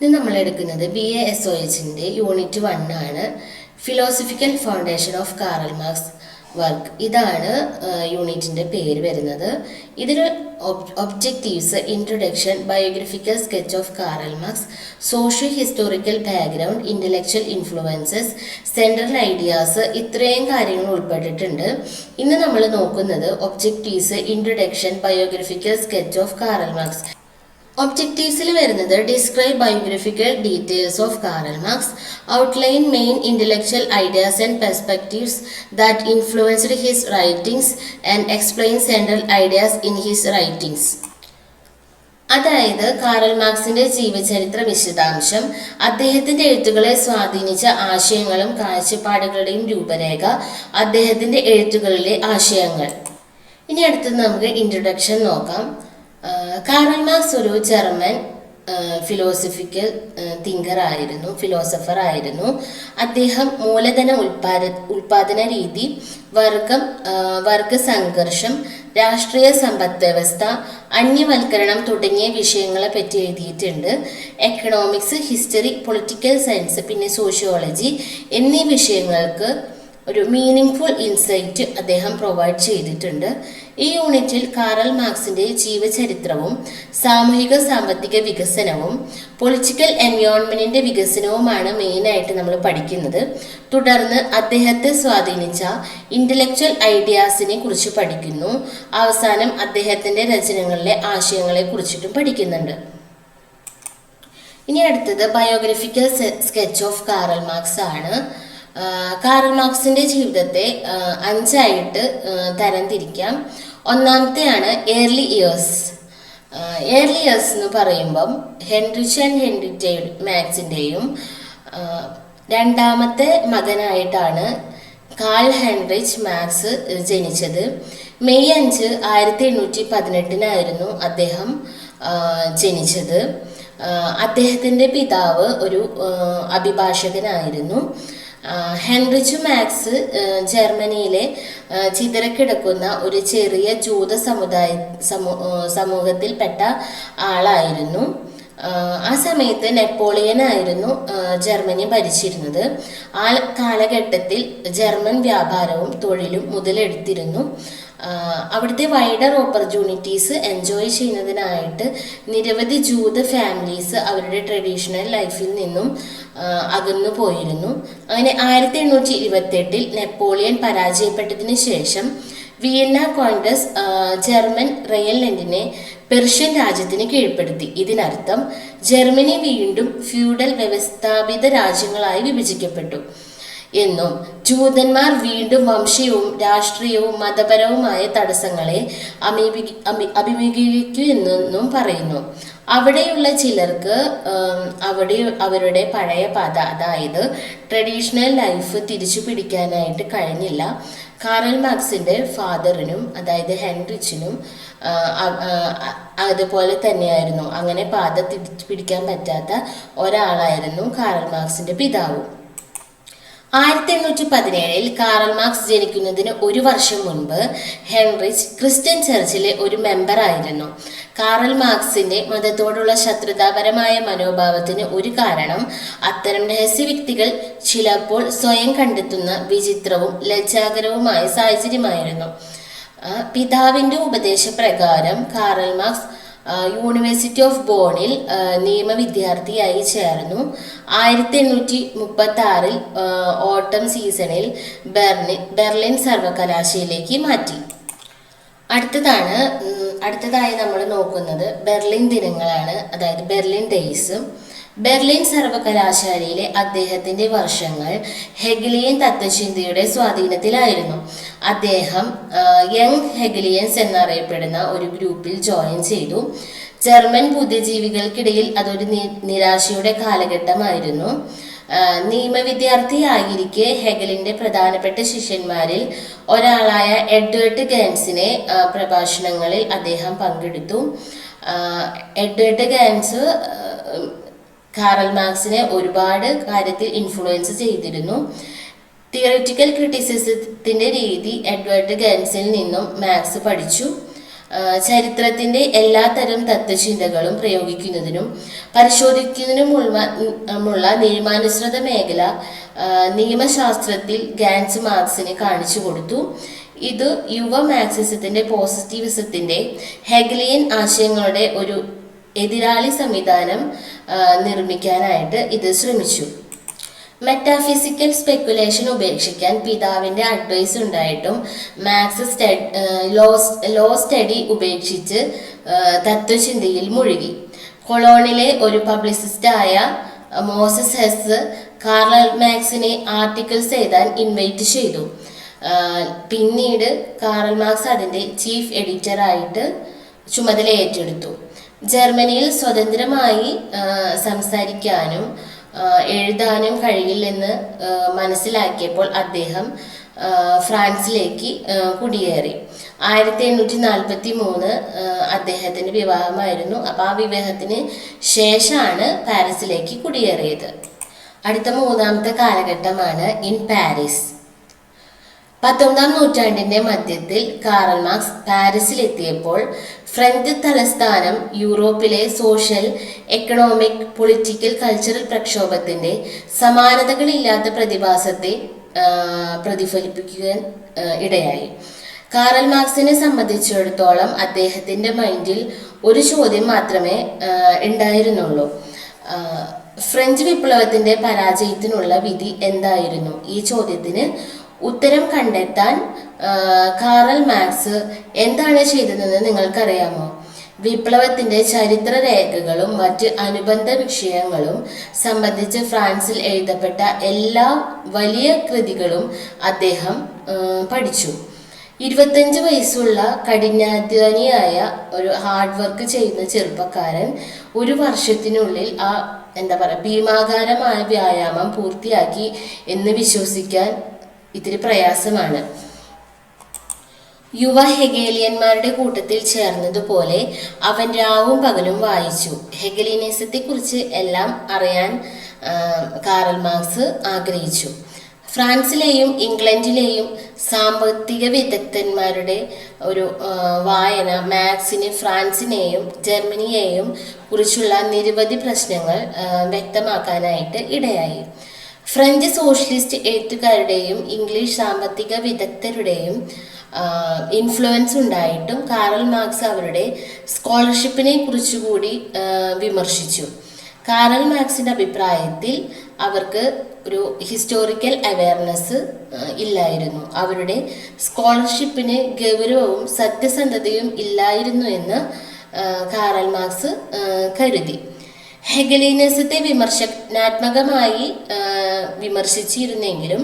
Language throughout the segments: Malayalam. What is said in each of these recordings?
ഇത് നമ്മൾ എടുക്കുന്നത് ബി എ എസ് ഒ എച്ചിന്റെ യൂണിറ്റ് വൺ ആണ്. Philosophical foundation of Karl Marx work ഇതാണ് യൂണിറ്റിന്റെ പേര് വരുന്നത്. ഇതിൽ objectives introduction biographical sketch of Karl Marx social historical background intellectual influences central ideas ഇത്രയും കാര്യങ്ങൾ ഉൾപ്പെട്ടിട്ടുണ്ട്. ഇന്ന് നമ്മൾ നോക്കുന്നത് objectives introduction biographical sketch of Karl Marx ഒബ്ജക്റ്റീവ്സിൽ വരുന്നത് describe biographical details of Karl Marx outline main intellectual ideas and perspectives that influenced his writings and explain central ideas in his writings അതായത് കാറൽ മാർക്സിന്റെ ജീവചരിത്ര വിശദാംശം അദ്ദേഹത്തിന്റെ എഴുത്തുകളെ സ്വാധീനിച്ച ആശയങ്ങളും കാഴ്ചപ്പാടുകളുടെയും രൂപരേഖ അദ്ദേഹത്തിന്റെ എഴുത്തുകളിലെ ആശയങ്ങൾ. ഇനി അടുത്തത് നമുക്ക് ഇൻട്രൊഡക്ഷൻ നോക്കാം. കാറൽ മാർക്സ് ഒരു ജർമ്മൻ ഫിലോസഫിക്കൽ തിങ്കർ ആയിരുന്നു ഫിലോസഫർ ആയിരുന്നു. അദ്ദേഹം മൂലധന ഉൽപാദ ഉൽപാദന രീതി വർഗം വർഗ സംഘർഷം രാഷ്ട്രീയ സമ്പദ് വ്യവസ്ഥ അന്യവൽക്കരണം തുടങ്ങിയ വിഷയങ്ങളെ പറ്റി എഴുതിയിട്ടുണ്ട്. എക്കണോമിക്സ് ഹിസ്റ്ററി പൊളിറ്റിക്കൽ സയൻസ് പിന്നെ സോഷ്യോളജി എന്നീ വിഷയങ്ങൾക്ക് ഒരു മീനിങ് ഫുൾ ഇൻസൈറ്റ് അദ്ദേഹം പ്രൊവൈഡ് ചെയ്തിട്ടുണ്ട്. ഈ യൂണിറ്റിൽ കാറൽ മാർക്സിന്റെ ജീവചരിത്രവും സാമൂഹിക സാമ്പത്തിക വികസനവും പൊളിറ്റിക്കൽ എൻവയോൺമെന്റിന്റെ വികസനവുമാണ് മെയിനായിട്ട് നമ്മൾ പഠിക്കുന്നത്. തുടർന്ന് അദ്ദേഹത്തെ സ്വാധീനിച്ച ഇന്റലക്ച്വൽ ഐഡിയാസിനെ കുറിച്ച് പഠിക്കുന്നു. അവസാനം അദ്ദേഹത്തിന്റെ രചനകളിലെ ആശയങ്ങളെ കുറിച്ചിട്ടും പഠിക്കുന്നുണ്ട്. ഇനി അടുത്തത് biographical sketch of Karl Marx ആണ് കാറൽ മാർക്സിന്റെ ജീവിതത്തെ അഞ്ചായിട്ട് തരംതിരിക്കാം. ഒന്നാമത്തെയാണ് ഏർലി ഇയേഴ്സ് ഏർലി ഇയേഴ്സ് എന്ന് പറയുമ്പം ഹെൻറിച്ച് ആൻഡ് ഹെൻറിറ്റ മാക്സിന്റെയും രണ്ടാമത്തെ മകനായിട്ടാണ് കാൾ ഹെൻറിച്ച് മാക്സ് ജനിച്ചത്. മെയ് അഞ്ച് ആയിരത്തി എണ്ണൂറ്റി പതിനെട്ടിനായിരുന്നു അദ്ദേഹം ജനിച്ചത് അദ്ദേഹത്തിന്റെ പിതാവ് ഒരു അഭിഭാഷകനായിരുന്നു. ഹെൻറിച്ച് മാക്സ് ജർമ്മനിയിലെ ചിതറക്കിടക്കുന്ന ഒരു ചെറിയ ജൂത സമുദായ സമൂഹത്തിൽപ്പെട്ട ആളായിരുന്നു. ആ സമയത്ത് നെപ്പോളിയൻ ആയിരുന്നു ജർമ്മനി ഭരിച്ചിരുന്നത്. ആ കാലഘട്ടത്തിൽ ജർമ്മൻ വ്യാപാരവും തൊഴിലും മുതലെടുത്തിരുന്നു. അവിടുത്തെ വൈഡർ ഓപ്പർച്യൂണിറ്റീസ് എൻജോയ് ചെയ്യുന്നതിനായിട്ട് നിരവധി ജൂത ഫാമിലീസ് അവരുടെ ട്രഡീഷണൽ ലൈഫിൽ നിന്നും അകന്നു പോയിരുന്നു. അങ്ങനെ ആയിരത്തി എണ്ണൂറ്റി ഇരുപത്തെട്ടിൽ നെപ്പോളിയൻ പരാജയപ്പെട്ടതിന് ശേഷം വിയന്ന കോൺഗ്രസ് ജർമ്മൻ റയൽലൻഡിനെ പെർഷ്യൻ രാജ്യത്തിന് കീഴ്പ്പെടുത്തി. ഇതിനർത്ഥം ജർമ്മനി വീണ്ടും ഫ്യൂഡൽ വ്യവസ്ഥാപിത രാജ്യങ്ങളായി വിഭജിക്കപ്പെട്ടു. എന്നും ജൂതന്മാർ വീണ്ടും വംശീയവും രാഷ്ട്രീയവും മതപരവുമായ തടസ്സങ്ങളെ അഭിമുഖീകരിക്കൂ എന്നും പറയുന്നു. അവിടെയുള്ള ചിലർക്ക് അവിടെ അവരുടെ പഴയ പാത അതായത് ട്രഡീഷണൽ ലൈഫ് തിരിച്ചു പിടിക്കാനായിട്ട് കഴിഞ്ഞില്ല. കാറൽ മാർക്സിന്റെ ഫാദറിനും അതായത് ഹെൻറിച്ചിനും അതുപോലെ തന്നെയായിരുന്നു. അങ്ങനെ പാത തിരിച്ചു പിടിക്കാൻ പറ്റാത്ത ഒരാളായിരുന്നു കാറൽ മാർക്സിന്റെ പിതാവും. ആയിരത്തി എണ്ണൂറ്റി പതിനേഴിൽ കാറൽ മാർക്സ് ജനിക്കുന്നതിന് ഒരു വർഷം മുൻപ് ഹെൻറിച്ച് ക്രിസ്ത്യൻ ചർച്ചിലെ ഒരു മെമ്പർ ആയിരുന്നു. കാറൽ മാർക്സിന്റെ മതത്തോടുള്ള ശത്രുതാപരമായ മനോഭാവത്തിന് ഒരു കാരണം അത്തരം രഹസ്യ വ്യക്തികൾ ചിലപ്പോൾ സ്വയം കണ്ടെത്തുന്ന വിചിത്രവും ലജ്ജാകരവുമായ സാഹചര്യമായിരുന്നു. പിതാവിന്റെ ഉപദേശപ്രകാരം കാറൽ മാർക്സ് യൂണിവേഴ്സിറ്റി ഓഫ് ബോണിൽ ആ, നിയമ വിദ്യാർത്ഥിയായി ചേർന്നു. ആയിരത്തി എണ്ണൂറ്റി മുപ്പത്തി ആറിൽ ഓട്ടം സീസണിൽ ബെർലിൻ ബെർലിൻ സർവകലാശാലയിലേക്ക് മാറ്റി. അടുത്തതാണ് അടുത്തതായി നമ്മൾ നോക്കുന്നത് ബെർലിൻ ദിനങ്ങളാണ്. അതായത് ബെർലിൻ ഡേയ്സ് ബെർലിൻ സർവകലാശാലയിലെ അദ്ദേഹത്തിന്റെ വർഷങ്ങൾ ഹെഗലിയൻ തത്വചിന്തയുടെ സ്വാധീനത്തിലായിരുന്നു. അദ്ദേഹം യങ് ഹെഗലിയൻസ് എന്നറിയപ്പെടുന്ന ഒരു ഗ്രൂപ്പിൽ ജോയിൻ ചെയ്തു. ജർമ്മൻ ബുദ്ധിജീവികൾക്കിടയിൽ അതൊരു നിരാശയുടെ കാലഘട്ടമായിരുന്നു. നിയമവിദ്യാർത്ഥിയായിരിക്കെ ഹെഗലിന്റെ പ്രധാനപ്പെട്ട ശിഷ്യന്മാരിൽ ഒരാളായ എഡ്വേർട്ട് ഗാൻസിനെ പ്രഭാഷണങ്ങളിൽ അദ്ദേഹം പങ്കെടുത്തു. എഡ്വേർട്ട് ഗാൻസ് കാറൽ മാർക്സിനെ ഒരുപാട് കാര്യത്തിൽ ഇൻഫ്ലുവൻസ് ചെയ്തിരുന്നു. തിയറിറ്റിക്കൽ ക്രിറ്റിസിസത്തിന്റെ രീതി എഡ്വേർഡ് ഗൻസിൽ നിന്നും മാർക്സ് പഠിച്ചു. ചരിത്രത്തിന്റെ എല്ലാത്തരം തത്വചിന്തകളും പ്രയോഗിക്കുന്നതിനും പരിശോധിക്കുന്നതിനുമുള്ള മുള്ള നിയമാനുസൃത മേഖല നിയമശാസ്ത്രത്തിൽ ഗാൻസ് മാർക്സിനെ കാണിച്ചു കൊടുത്തു. ഇത് യുവ മാർക്സിസത്തിന്റെ പോസിറ്റിവിസത്തിന്റെ ഹെഗ്ലിയൻ ആശയങ്ങളുടെ ഒരു എതിരാളി സംവിധാനം നിർമ്മിക്കാനായിട്ട് ഇത് ശ്രമിച്ചു. മെറ്റാഫിസിക്കൽ സ്പെക്കുലേഷൻ ഉപേക്ഷിക്കാൻ പിതാവിന്റെ അഡ്വൈസ് ഉണ്ടായിട്ടും maths study law law study ഉപേക്ഷിച്ച് തത്വചിന്തയിൽ മുഴുകി. കൊളോണിലെ ഒരു പബ്ലിസിസ്റ്റായ മോസസ് ഹെസ് കാർൽ മാക്സിനെ ആർട്ടിക്കിൾസ് എഴുതാൻ ഇൻവൈറ്റ് ചെയ്തു. പിന്നീട് കാറൽ മാർക്സ് അതിന്റെ ചീഫ് എഡിറ്ററായിട്ട് ചുമതല ഏറ്റെടുത്തു ജർമ്മനിയിൽ സ്വതന്ത്രമായി സംസാരിക്കാനും എഴുതാനും കഴിയില്ലെന്ന് മനസ്സിലാക്കിയപ്പോൾ അദ്ദേഹം ഫ്രാൻസിലേക്ക് കുടിയേറി. ആയിരത്തി എണ്ണൂറ്റി നാൽപ്പത്തി മൂന്ന് അദ്ദേഹത്തിന്റെ വിവാഹമായിരുന്നു. അപ്പോൾ ആ വിവാഹത്തിന് ശേഷമാണ് പാരീസിലേക്ക് കുടിയേറിയത്. അടുത്ത മൂന്നാമത്തെ കാലഘട്ടമാണ് ഇൻ പാരീസ്. പത്തൊമ്പതാം നൂറ്റാണ്ടിന്റെ മധ്യത്തിൽ കാറൽ മാർക്സ് പാരീസിലെത്തിയപ്പോൾ ഫ്രഞ്ച് തലസ്ഥാനം യൂറോപ്പിലെ സോഷ്യൽ എക്കണോമിക് പൊളിറ്റിക്കൽ കൾച്ചറൽ പ്രക്ഷോഭത്തിന്റെ സമാനതകളില്ലാത്ത പ്രതിഭാസത്തെ പ്രതിഫലിപ്പിക്കാൻ ഇടയായി. കാറൽ മാർക്സിനെ സംബന്ധിച്ചിടത്തോളം അദ്ദേഹത്തിന്റെ മൈൻഡിൽ ഒരു ചോദ്യം മാത്രമേ ഉണ്ടായിരുന്നുള്ളൂ. ഫ്രഞ്ച് വിപ്ലവത്തിന്റെ പരാജയത്തിനുള്ള വിധി എന്തായിരുന്നു? ഈ ചോദ്യത്തിന് ഉത്തരം കണ്ടെത്താൻ കാറൽ മാക്സ് എന്താണ് ചെയ്തതെന്ന് നിങ്ങൾക്കറിയാമോ? വിപ്ലവത്തിന്റെ ചരിത്ര രേഖകളും മറ്റ് അനുബന്ധ വിഷയങ്ങളും സംബന്ധിച്ച് ഫ്രാൻസിൽ എഴുതപ്പെട്ട എല്ലാ വലിയ കൃതികളും അദ്ദേഹം പഠിച്ചു. ഇരുപത്തഞ്ച് വയസ്സുള്ള കഠിനാധ്വാനിയായ ഒരു ഹാർഡ് വർക്ക് ചെയ്യുന്ന ചെറുപ്പക്കാരൻ ഒരു വർഷത്തിനുള്ളിൽ ആ എന്താ പറയുക ഭീമാകാരമായ വ്യായാമം പൂർത്തിയാക്കി എന്ന് വിശ്വസിക്കാൻ ഇത്തിരി പ്രയാസമാണ്. യുവ ഹെഗേലിയന്മാരുടെ കൂട്ടത്തിൽ ചേർന്നതുപോലെ അവൻ രാവും പകലും വായിച്ചു. ഹെഗലിനിസത്തെക്കുറിച്ച് എല്ലാം അറിയാൻ കാറൽ മാർക്സ് ആഗ്രഹിച്ചു. ഫ്രാൻസിലെയും ഇംഗ്ലണ്ടിലെയും സാമ്പത്തിക വിദഗ്ധന്മാരുടെ ഒരു വായന മാത്സിന് ഫ്രാൻസിനെയും ജർമ്മനിയെയും കുറിച്ചുള്ള നിരവധി പ്രശ്നങ്ങൾ വ്യക്തമാക്കാനായിട്ട് ഇടയായി. ഫ്രഞ്ച് സോഷ്യലിസ്റ്റ് എഴുത്തുകാരുടെയും ഇംഗ്ലീഷ് സാമ്പത്തിക വിദഗ്ധരുടെയും ഇൻഫ്ലുവൻസ് ഉണ്ടായിട്ടും കാറൽ മാർക്സ് അവരുടെ സ്കോളർഷിപ്പിനെ കുറിച്ചുകൂടി വിമർശിച്ചു. കാറൽ മാർക്സിന്റെ അഭിപ്രായത്തിൽ അവർക്ക് ഒരു ഹിസ്റ്റോറിക്കൽ അവയർനെസ് ഇല്ലായിരുന്നു. അവരുടെ സ്കോളർഷിപ്പിന് ഗൗരവവും സത്യസന്ധതയും ഇല്ലായിരുന്നു എന്ന് കാറൽ മാർക്സ് കരുതി. ഹെഗലീനസത്തെ വിമർശനാത്മകമായി വിമർശിച്ചിരുന്നെങ്കിലും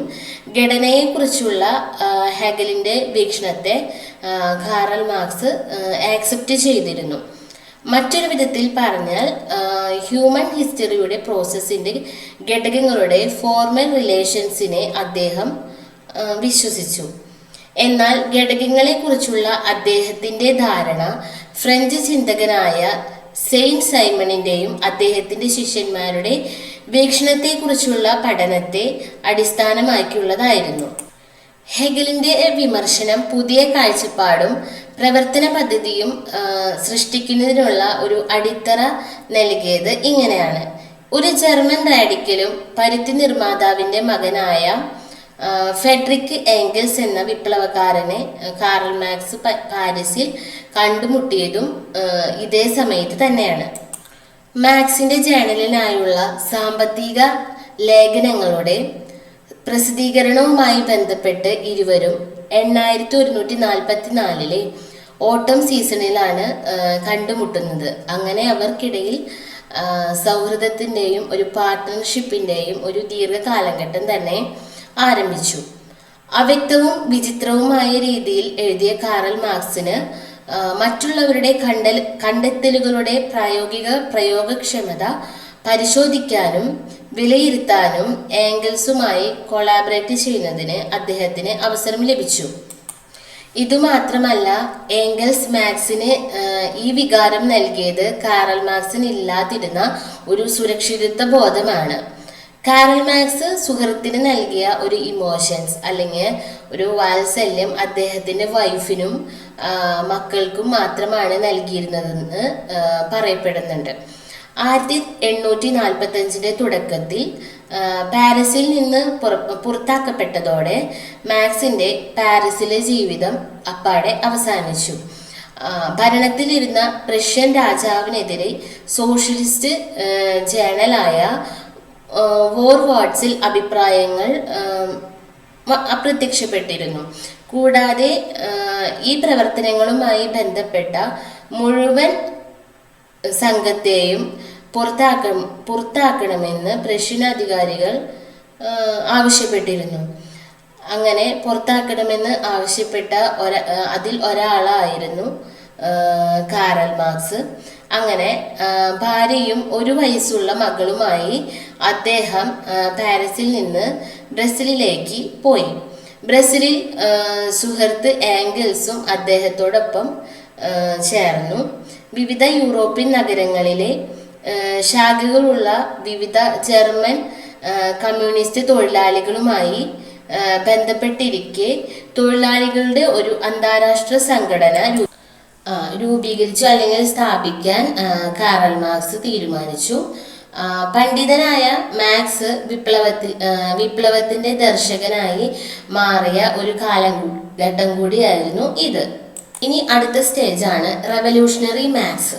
ഘടനയെക്കുറിച്ചുള്ള ഹെഗലിന്റെ വീക്ഷണത്തെ ഖാറൽ മാർക്സ് ആക്സെപ്റ്റ് ചെയ്തിരുന്നു. മറ്റൊരു വിധത്തിൽ പറഞ്ഞാൽ ഹ്യൂമൻ ഹിസ്റ്ററിയുടെ പ്രോസസ്സിന്റെ ഘടകങ്ങളുടെ ഫോർമൽ റിലേഷൻസിനെ അദ്ദേഹം വിശ്വസിച്ചു. എന്നാൽ ഘടകങ്ങളെക്കുറിച്ചുള്ള അദ്ദേഹത്തിന്റെ ധാരണ ഫ്രഞ്ച് ചിന്തകനായ സെയിന്റ് സൈമണിന്റെയും അദ്ദേഹത്തിന്റെ ശിഷ്യന്മാരുടെ വീക്ഷണത്തെക്കുറിച്ചുള്ള പഠനത്തെ അടിസ്ഥാനമാക്കിയുള്ളതായിരുന്നു. ഹെഗലിന്റെ വിമർശനം പുതിയ കാഴ്ചപ്പാടും പ്രവർത്തന പദ്ധതിയും സൃഷ്ടിക്കുന്നതിനുള്ള ഒരു അടിത്തറ നൽകിയത് ഇങ്ങനെയാണ്. ഒരു ജർമ്മൻ റാഡിക്കലും പരുത്തി നിർമ്മാതാവിന്റെ മകനായ ഫെഡറിക് ഏംഗൽസ് എന്ന വിപ്ലവകാരനെ കാറൽ മാക്സ് പാരീസിൽ കണ്ടുമുട്ടിയതും ഇതേ സമയത്ത് തന്നെയാണ്. മാക്സിന്റെ ജേണലിനായുള്ള സാമ്പത്തിക ലേഖനങ്ങളുടെ പ്രസിദ്ധീകരണവുമായി ബന്ധപ്പെട്ട് ഇരുവരും എണ്ണായിരത്തി ഒരുന്നൂറ്റി നാൽപ്പത്തി നാലിലെ ഓട്ടം സീസണിലാണ് കണ്ടുമുട്ടുന്നത്. അങ്ങനെ അവർക്കിടയിൽ സൗഹൃദത്തിന്റെയും ഒരു പാർട്ട്ണർഷിപ്പിന്റെയും ഒരു ദീർഘകാലഘട്ടം തന്നെ ആരംഭിച്ചു. അവ്യക്തവും വിചിത്രവുമായ രീതിയിൽ എഴുതിയ കാറൽ മാർക്സിന് മറ്റുള്ളവരുടെ കണ്ടൽ കണ്ടെത്തലുകളുടെ പ്രായോഗിക പ്രയോഗക്ഷമത പരിശോധിക്കാനും വിലയിരുത്താനും ഏംഗൽസുമായി കൊളാബറേറ്റ് ചെയ്യുന്നതിന് അദ്ദേഹത്തിന് അവസരം ലഭിച്ചു. ഇതുമാത്രമല്ല ഏംഗൽസ് മാക്സിന് ഈ വികാരം നൽകിയത് കാറൽ മാർക്സിന് ഇല്ലാതിരുന്ന ഒരു സുരക്ഷിതത്വ ബോധമാണ്. കാറൽ മാക്സ് സുഹൃത്തിന് നൽകിയ ഒരു ഇമോഷൻസ് അല്ലെങ്കിൽ ഒരു വാത്സല്യം അദ്ദേഹത്തിന്റെ വൈഫിനും മക്കൾക്കും മാത്രമാണ് നൽകിയിരുന്നതെന്ന് പറയപ്പെടുന്നുണ്ട്. ആയിരത്തി എണ്ണൂറ്റി നാൽപ്പത്തി അഞ്ചിന്റെ തുടക്കത്തിൽ പാരീസിൽ നിന്ന് പുറത്താക്കപ്പെട്ടതോടെ മാക്സിന്റെ പാരീസിലെ ജീവിതം അപ്പാടെ അവസാനിച്ചു. ഭരണത്തിലിരുന്ന റഷ്യൻ രാജാവിനെതിരെ സോഷ്യലിസ്റ്റ് ജേണലായ ആ, വോർ വാട്സിൽ അഭിപ്രായങ്ങൾ അപ്രത്യക്ഷപ്പെട്ടിരുന്നു. കൂടാതെ ഈ പ്രവർത്തനങ്ങളുമായി ബന്ധപ്പെട്ട മുഴുവൻ സംഘത്തെയും പുറത്താക്ക പുറത്താക്കണമെന്ന് പ്രഷ്യൻ അധികാരികൾ ആവശ്യപ്പെട്ടിരുന്നു. അങ്ങനെ പുറത്താക്കണമെന്ന് ആവശ്യപ്പെട്ട ഒര അതിൽ ഒരാളായിരുന്നു കാരൽ മാർക്സ്. അങ്ങനെ ഭാര്യയും ഒരു വയസ്സുള്ള മകളുമായി അദ്ദേഹം പാരീസിൽ നിന്ന് ബ്രസീലിലേക്ക് പോയി. ബ്രസീലിൽ സുഹൃത്ത് ആംഗിൾസും അദ്ദേഹത്തോടൊപ്പം ചേർന്നു. വിവിധ യൂറോപ്യൻ നഗരങ്ങളിലെ ശാഖകളുള്ള വിവിധ ജർമ്മൻ കമ്മ്യൂണിസ്റ്റ് തൊഴിലാളികളുമായി ബന്ധപ്പെട്ടിരിക്കെ തൊഴിലാളികളുടെ ഒരു അന്താരാഷ്ട്ര സംഘടന രൂപീകരിച്ചു അല്ലെങ്കിൽ സ്ഥാപിക്കാൻ കാറൽ മാർക്സ് തീരുമാനിച്ചു. പണ്ഡിതനായ മാക്സ് വിപ്ലവത്തിൽ വിപ്ലവത്തിന്റെ ദർശകനായി മാറിയ ഒരു കാലം ഘട്ടം കൂടിയായിരുന്നു ഇത്. ഇനി അടുത്ത സ്റ്റേജാണ് revolutionary Marx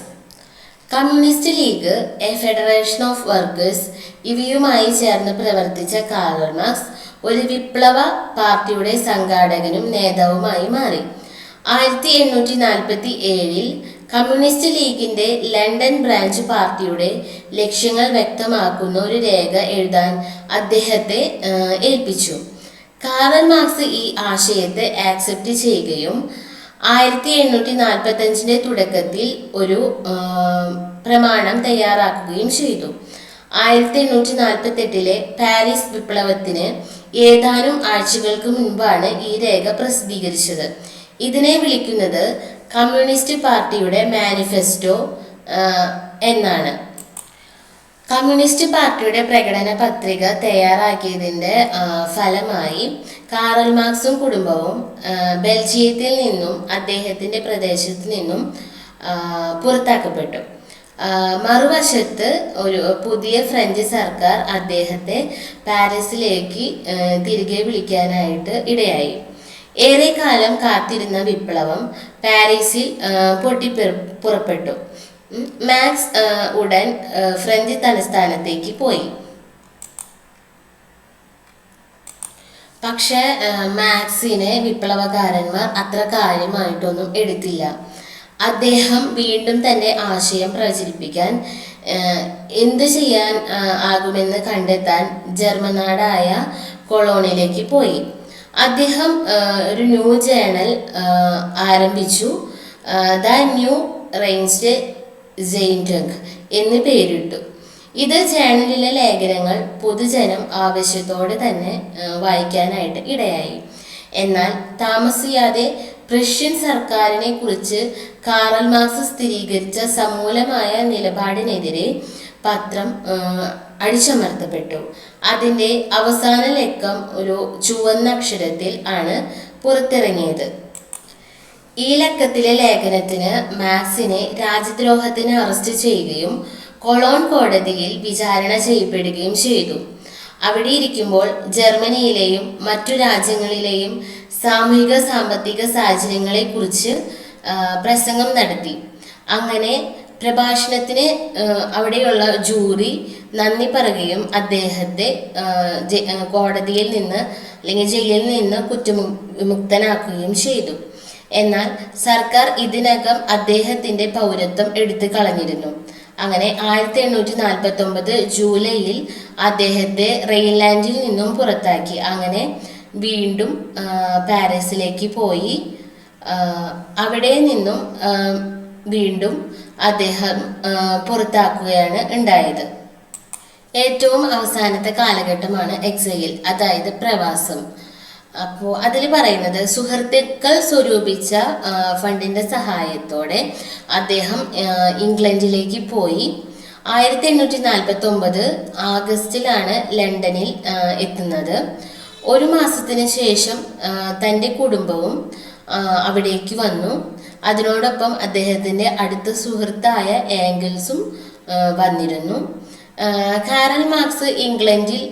communist league a federation of workers ഇവയുമായി ചേർന്ന് പ്രവർത്തിച്ച കാറൽ മാർക്സ് ഒരു വിപ്ലവ പാർട്ടിയുടെ സംഘാടകനും നേതാവുമായി മാറി. ആയിരത്തി എണ്ണൂറ്റി നാൽപ്പത്തി ഏഴിൽ കമ്മ്യൂണിസ്റ്റ് ലീഗിന്റെ ലണ്ടൻ ബ്രാഞ്ച് പാർട്ടിയുടെ ലക്ഷ്യങ്ങൾ വ്യക്തമാക്കുന്ന ഒരു രേഖ എഴുതാൻ അദ്ദേഹത്തെ ഏൽപ്പിച്ചു. കാറൽ മാർക്സ് ഈ ആശയത്തെ ആക്സെപ്റ്റ് ചെയ്യുകയും ആയിരത്തി എണ്ണൂറ്റി നാൽപ്പത്തി അഞ്ചിന്റെ തുടക്കത്തിൽ ഒരു പ്രമാണം തയ്യാറാക്കുകയും ചെയ്തു. ആയിരത്തി എണ്ണൂറ്റി നാൽപ്പത്തി എട്ടിലെ പാരീസ് വിപ്ലവത്തിന് ഏതാനും ആഴ്ചകൾക്ക് മുൻപാണ് ഈ രേഖ പ്രസിദ്ധീകരിച്ചത്. ഇതിനെ വിളിക്കുന്നത് കമ്മ്യൂണിസ്റ്റ് പാർട്ടിയുടെ മാനിഫെസ്റ്റോ എന്നാണ്. കമ്മ്യൂണിസ്റ്റ് പാർട്ടിയുടെ പ്രകടന പത്രിക തയ്യാറാക്കിയതിന്റെ ഫലമായി കാറൽ മാർക്സും കുടുംബവും ബെൽജിയത്തിൽ നിന്നും അദ്ദേഹത്തിന്റെ പ്രദേശത്ത് നിന്നും പുറത്താക്കപ്പെട്ടു. മറുവശത്ത് ഒരു പുതിയ ഫ്രഞ്ച് സർക്കാർ അദ്ദേഹത്തെ പാരീസിലേക്ക് തിരികെ വിളിക്കാനായിട്ട് ഇടയായി. ഏറെക്കാലം കാത്തിരുന്ന വിപ്ലവം പാരീസിൽ പൊട്ടി പുറപ്പെട്ടു. മാക്സ് ഉടൻ ഫ്രഞ്ച് തലസ്ഥാനത്തേക്ക് പോയി. പക്ഷേ മാക്സിനെ വിപ്ലവകാരന്മാർ അത്ര കാര്യമായിട്ടൊന്നും എടുത്തില്ല. അദ്ദേഹം വീണ്ടും തന്റെ ആശയം പ്രചരിപ്പിക്കാൻ എന്ത് ചെയ്യാൻ ആകുമെന്ന് കണ്ടെത്താൻ ജർമ്മനാടായ കൊളോണിലേക്ക് പോയി. അദ്ദേഹം ഒരു ന്യൂ ജേണൽ ആരംഭിച്ചു. ദ ന്യൂ റേഞ്ച് ജെയിൻഡക് എന്ന് പേരിട്ടു. ഇത് ജേണലിലെ ലേഖനങ്ങൾ പൊതുജനം ആവശ്യത്തോടെ തന്നെ വായിക്കാനായിട്ട് ഇടയായി. എന്നാൽ താമസിയാതെ പ്രഷ്യൻ സർക്കാരിനെ കുറിച്ച് കാറൽ മാസ് സ്ഥിരീകരിച്ച സമൂലമായ നിലപാടിനെതിരെ പത്രം അടിച്ചമർത്തപ്പെട്ടു. അതിന്റെ അവസാന ലക്കം ഒരു ചുവന്ന അക്ഷരത്തിൽ ആണ് പുറത്തിറങ്ങിയത്. ഈ ലക്കത്തിലെ ലേഖനത്തിന് മാക്സിനെ രാജ്യദ്രോഹത്തിന് അറസ്റ്റ് ചെയ്യുകയും കൊളോൺ കോടതിയിൽ വിചാരണ ചെയ്യപ്പെടുകയും ചെയ്തു. അവിടെ ഇരിക്കുമ്പോൾ ജർമ്മനിയിലെയും മറ്റു രാജ്യങ്ങളിലെയും സാമൂഹിക സാമ്പത്തിക സാഹചര്യങ്ങളെക്കുറിച്ച് കുറിച്ച് പ്രസംഗം നടത്തി. അങ്ങനെ പ്രഭാഷണത്തിന് അവിടെയുള്ള ജൂറി നന്ദി പറയുകയും അദ്ദേഹത്തെ കോടതിയിൽ നിന്ന് അല്ലെങ്കിൽ ജയിലിൽ നിന്ന് കുറ്റമുക്തനാക്കുകയും ചെയ്തു. എന്നാൽ സർക്കാർ ഇതിനകം അദ്ദേഹത്തിന്റെ പൗരത്വം എടുത്തു കളഞ്ഞിരുന്നു. അങ്ങനെ ആയിരത്തി എണ്ണൂറ്റി നാൽപ്പത്തി ഒമ്പത് ജൂലൈയിൽ അദ്ദേഹത്തെ റെയിൻലാൻഡിൽ നിന്നും പുറത്താക്കി. അങ്ങനെ വീണ്ടും പാരീസിലേക്ക് പോയി. അവിടെ നിന്നും വീണ്ടും അദ്ദേഹം പുറത്താക്കുകയാണ് ഉണ്ടായത്. ഏറ്റവും അവസാനത്തെ കാലഘട്ടമാണ് എക്സൈൽ അതായത് പ്രവാസം. അപ്പോൾ അതിൽ പറയുന്നത് സുഹൃത്തുക്കൾ സ്വരൂപിച്ച ഫണ്ടിന്റെ സഹായത്തോടെ അദ്ദേഹം ഇംഗ്ലണ്ടിലേക്ക് പോയി. ആയിരത്തി എണ്ണൂറ്റി നാൽപ്പത്തി ഒമ്പത് ആഗസ്റ്റിലാണ് ലണ്ടനിൽ എത്തുന്നത്. ഒരു മാസത്തിന് ശേഷം തന്റെ കുടുംബവും അവിടേക്ക് വന്നു. അതിനോടൊപ്പം അദ്ദേഹത്തിന്റെ അടുത്ത സുഹൃത്തായ ഏംഗൽസും വന്നിരുന്നു. കാരൽ മാർക്സ് ഇംഗ്ലണ്ടിൽ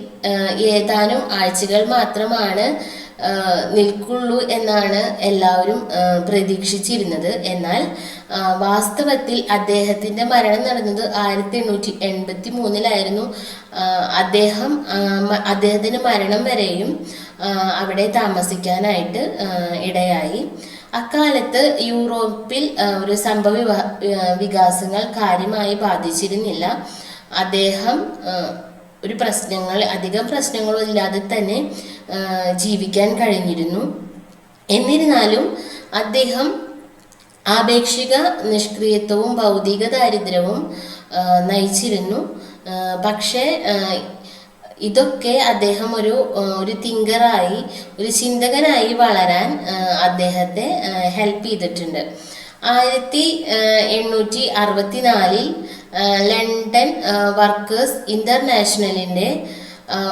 ഏതാനും ആഴ്ചകൾ മാത്രമാണ് നിൽക്കുള്ളൂ എന്നാണ് എല്ലാവരും പ്രതീക്ഷിച്ചിരുന്നത്. എന്നാൽ വാസ്തവത്തിൽ അദ്ദേഹത്തിന്റെ മരണം നടന്നത് ആയിരത്തി എണ്ണൂറ്റി എൺപത്തി മൂന്നിലായിരുന്നു അദ്ദേഹം അദ്ദേഹത്തിന്റെ മരണം വരെയും അവിടെ താമസിക്കാനായിട്ട് ഇടയായി. അക്കാലത്ത് യൂറോപ്പിൽ ഒരു സംഭവ വികാസങ്ങൾ കാര്യമായി ബാധിച്ചിരുന്നില്ല. അദ്ദേഹം ഒരു പ്രശ്നങ്ങൾ അധികം പ്രശ്നങ്ങളും ഇല്ലാതെ തന്നെ ജീവിക്കാൻ കഴിഞ്ഞിരുന്നു. എന്നിരുന്നാലും അദ്ദേഹം ആപേക്ഷിക നിഷ്ക്രിയത്വവും ഭൗതിക ദാരിദ്ര്യവും നയിച്ചിരുന്നു. പക്ഷേ ഇതൊക്കെ അദ്ദേഹം ഒരു ഒരു തിങ്കറായി ഒരു ചിന്തകനായി വളരാൻ അദ്ദേഹത്തെ ഹെൽപ്പ് ചെയ്തിട്ടുണ്ട്. ആയിരത്തി എണ്ണൂറ്റി അറുപത്തിനാലിൽ ലണ്ടൻ വർക്കേഴ്സ് ഇന്റർനാഷണലിന്റെ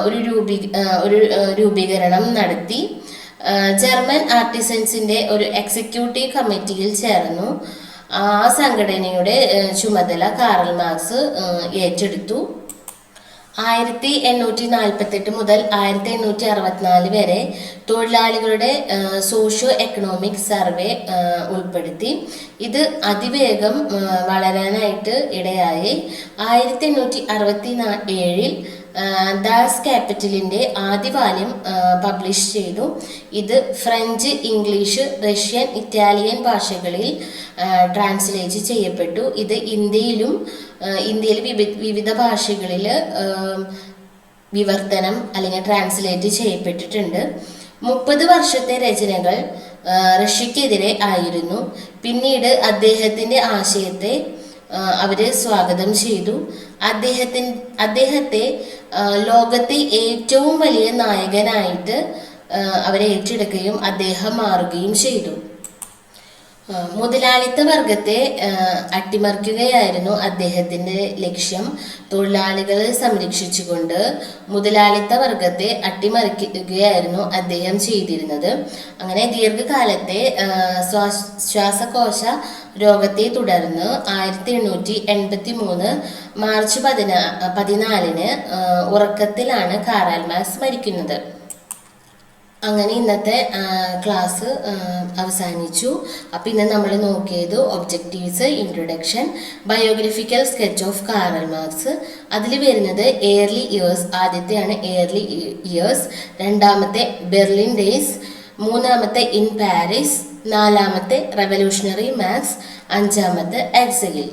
ഒരു രൂപീ ഒരു രൂപീകരണം നടത്തി. ജർമ്മൻ ആർട്ടിസൻസിന്റെ ഒരു എക്സിക്യൂട്ടീവ് കമ്മിറ്റിയിൽ ചേർന്നു. ആ സംഘടനയുടെ ചുമതല കാറൽ മാർക്സ് ഏറ്റെടുത്തു. ആയിരത്തി എണ്ണൂറ്റി നാൽപ്പത്തെട്ട് മുതൽ ആയിരത്തി എണ്ണൂറ്റി അറുപത്തിനാല് വരെ തൊഴിലാളികളുടെ സോഷ്യോ എക്കണോമിക് സർവേ ഉൾപ്പെടുത്തി. ഇത് അതിവേഗം വളരാനായിട്ട് ഇടയായി. ആയിരത്തി എണ്ണൂറ്റി അറുപത്തി ഏഴിൽ ദാസ് ക്യാപിറ്റലിന്റെ ആദ്യ വാല്യം പബ്ലിഷ് ചെയ്തു. ഇത് ഫ്രഞ്ച് ഇംഗ്ലീഷ് റഷ്യൻ ഇറ്റാലിയൻ ഭാഷകളിൽ ട്രാൻസ്ലേറ്റ് ചെയ്യപ്പെട്ടു. ഇത് ഇന്ത്യയിലും ഇന്ത്യയിൽ വിവിധ ഭാഷകളിൽ വിവർത്തനം അല്ലെങ്കിൽ ട്രാൻസ്ലേറ്റ് ചെയ്യപ്പെട്ടിട്ടുണ്ട്. മുപ്പത് വർഷത്തെ രചനകൾ റഷ്യക്കെതിരെ ആയിരുന്നു. പിന്നീട് അദ്ദേഹത്തിന്റെ ആശയത്തെ അവർ സ്വാഗതം ചെയ്തു. അദ്ദേഹത്തിന് അദ്ദേഹത്തെ ലോകത്തെ ഏറ്റവും വലിയ നായകനായിട്ട് അവരെ ഏറ്റെടുക്കുകയും അദ്ദേഹം മാറുകയും ചെയ്തു. മുതലാളിത്ത വർഗത്തെ അട്ടിമറിക്കുകയായിരുന്നു അദ്ദേഹത്തിന്റെ ലക്ഷ്യം. തൊഴിലാളികളെ സംരക്ഷിച്ചുകൊണ്ട് മുതലാളിത്ത വർഗത്തെ അട്ടിമറിക്കുകയായിരുന്നു അദ്ദേഹം ചെയ്തിരുന്നത്. അങ്ങനെ ദീർഘകാലത്തെ ശ്വാസകോശ രോഗത്തെ തുടർന്ന് ആയിരത്തി എണ്ണൂറ്റി എൺപത്തി മൂന്ന് മാർച്ച് പതിനാ പതിനാലിന് ഉറക്കത്തിലാണ് കാറാൽ മാർക്സ് മരിക്കുന്നത്. അങ്ങനെ ഇന്നത്തെ ക്ലാസ് അവസാനിച്ചു. അപ്പോൾ ഇന്ന് നമ്മൾ നോക്കിയത് objectives introduction biographical sketch of Karl Marx അതിൽ വരുന്നത് എയർലി ഇയേഴ്സ് ആദ്യത്തെയാണ് എയർലി ഇയേഴ്സ്. രണ്ടാമത്തെ ബെർലിൻ ഡേയ്സ്. മൂന്നാമത്തെ ഇൻ പാരീസ്. നാലാമത്തെ റെവല്യൂഷണറി മാത്സ് അഞ്ചാമത്തെ എക്സലിൽ